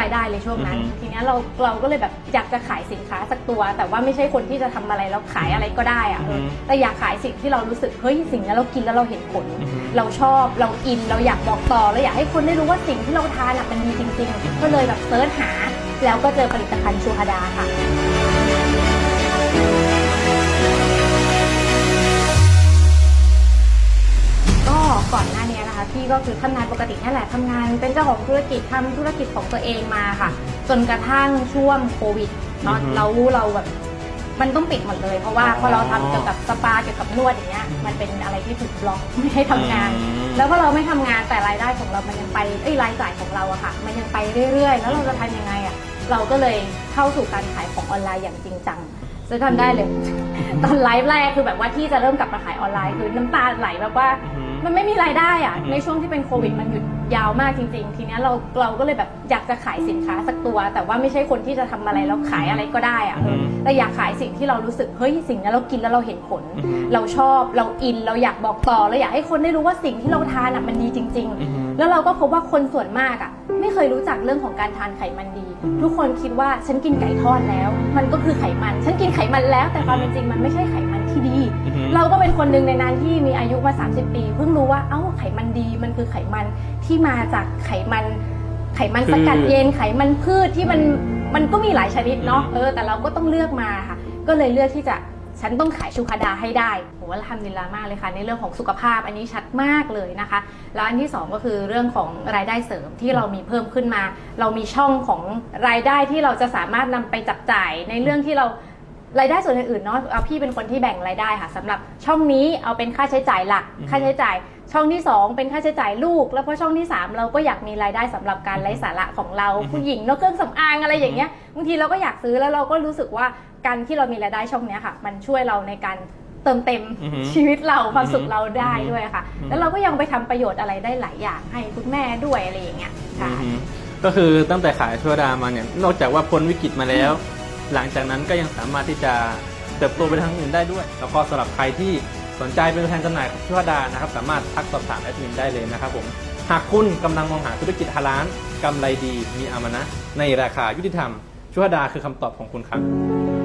รายได้เลยช่วงนั้น อือฮึ ทีเนี้ยเราเราก็เลยแบบอยากจะขายสินค้าสักตัว แต่ว่าไม่ใช่คนที่จะทำอะไรแล้วขายอะไรก็ได้อะเออแต่อยากขายสิ่งที่เรารู้สึกเฮ้ยสิ่งนี้เรากินแล้วเราเห็นผล อือฮึ เราชอบเราอินเราอยากบอกต่อเราอยากให้คนได้รู้ว่าสิ่งที่เราทานอะมันดีจริง ๆ ก็เลยแบบเซิร์ชหา แล้วก็เจอผลิตภัณฑ์ชูฮาดาค่ะ ก็ก่อนหน้านี้นะคะพี่ก็คือทำงานปกตินั่นแหละทำงานเป็นเจ้าของธุรกิจทำธุรกิจของตัวเองมาค่ะ จนกระทั่งช่วงโควิดเนาะอือฮึเราเราแบบมันต้องปิดหมดเลย เพราะว่าอ๋อพอเราทำเกี่ยวกับสปาเกี่ยวกับนวดอย่างเงี้ยมันเป็นอะไรที่ถูกบล็อกไม่ให้ทำงานอืมแล้วพอเราไม่ทำงานแต่รายได้ของเรามันยังไปเอ้ยรายจ่ายของเราอะค่ะ มันยังไปเรื่อยๆ แล้วเราจะทำยังไงอะเราก็เลยเข้าสู่การขายของออนไลน์อย่างจริงจังจะทำได้เลย ตอนไลฟ์แรกคือแบบว่าที่จะเริ่มกลับมาขายออนไลน์คือน้ำตาไหลแบบว่าอือฮึ มันไม่มีรายได้อะอือฮึในช่วงที่เป็นโควิดมันหยุดยาวมากจริง ๆ ทีเนี้ยเราเราก็เลยแบบอยากจะขายสินค้าสักตัว แต่ว่าไม่ใช่คนที่จะทำอะไรแล้วขายอะไรก็ได้อะเออแต่อยากขายสิ่งที่เรารู้สึกเฮ้ยสิ่งนี้เรากินแล้วเราเห็นผล อือฮึ เราชอบเราอินเราอยากบอกต่อเราอยากให้คนได้รู้ว่าสิ่งที่เราทานอะมันดีจริงอือฮึๆแล้วเราก็พบว่าคนส่วนมากอะไม่เคยรู้จักเรื่องของการทานไขมันดี อืม ทุกคนคิดว่าฉันกินไก่ทอดแล้ว มันก็คือไขมัน ฉันกินไขมันแล้ว แต่ความเป็นจริงมันไม่ใช่ไขมัน ที่ดี อือฮึเราก็เป็นคนหนึ่งในนั้นที่มีอายุมา 30 ปี เพิ่งรู้ว่าเอ้าไขมันดีมันคือไขมันที่มาจากไขมัน ไขมันสกัดเย็นไขมันพืชที่มันมันก็มีหลายชนิดเนาะเออแต่เราก็ต้องเลือกมาค่ะ ก็เลยเลือกที่จะฉันต้องขายชูคาดาให้ได้โหทำดีลามากเลยค่ะ ในเรื่องของสุขภาพอันนี้ชัดมากเลยนะคะ แล้วอันที่สองก็คือเรื่องของรายได้เสริมที่เรามีเพิ่มขึ้นมา เรามีช่องของรายได้ที่เราจะสามารถนำไปจับจ่ายในเรื่องที่เรา รายได้ส่วนอื่นๆเนาะเอาพี่เป็นคนที่แบ่งรายได้ค่ะสำหรับช่องนี้เอาเป็นค่าใช้จ่ายหลัก อือฮึ ค่าใช้จ่าย ช่องที่ 2 เป็นค่าใช้จ่ายลูก แล้วพอช่องที่ 3 เราก็อยากมีรายได้สำหรับการไร้สาระของเราอือฮึผู้หญิงเนาะเครื่องสำอางอะไรอย่างเงี้ยบางทีเราก็อยากซื้อแล้วเราก็รู้สึกว่าการที่เรามีรายได้ช่องเนี้ยค่ะ มันช่วยเราในการเติมเต็มอือฮึชีวิตเราความสุขอือฮึเราได้ด้วยค่ะ อือฮึ แล้วเราก็ยังไปทำประโยชน์อะไรได้หลายอย่างให้คุณแม่ด้วยอะไรอย่างเงี้ยใช่อือฮึก็คือตั้งแต่ขายชั่วดามาเนี่ยนอกจากว่าพ้นวิกฤตมาแล้ว หลังจากนั้นก็ยังสามารถที่จะเติบโตไปทางอื่นได้ด้วย แล้วก็สำหรับใครที่สนใจเป็นตัวแทนจำหน่ายของชั่วดานะครับ สามารถทักสอบถามแอดมินได้เลยนะครับผมหากคุณกำลังมองหาธุรกิจฮาลานกำไรดีมีอามานะในราคายุติธรรมชั่วดาคือคำตอบของคุณครับ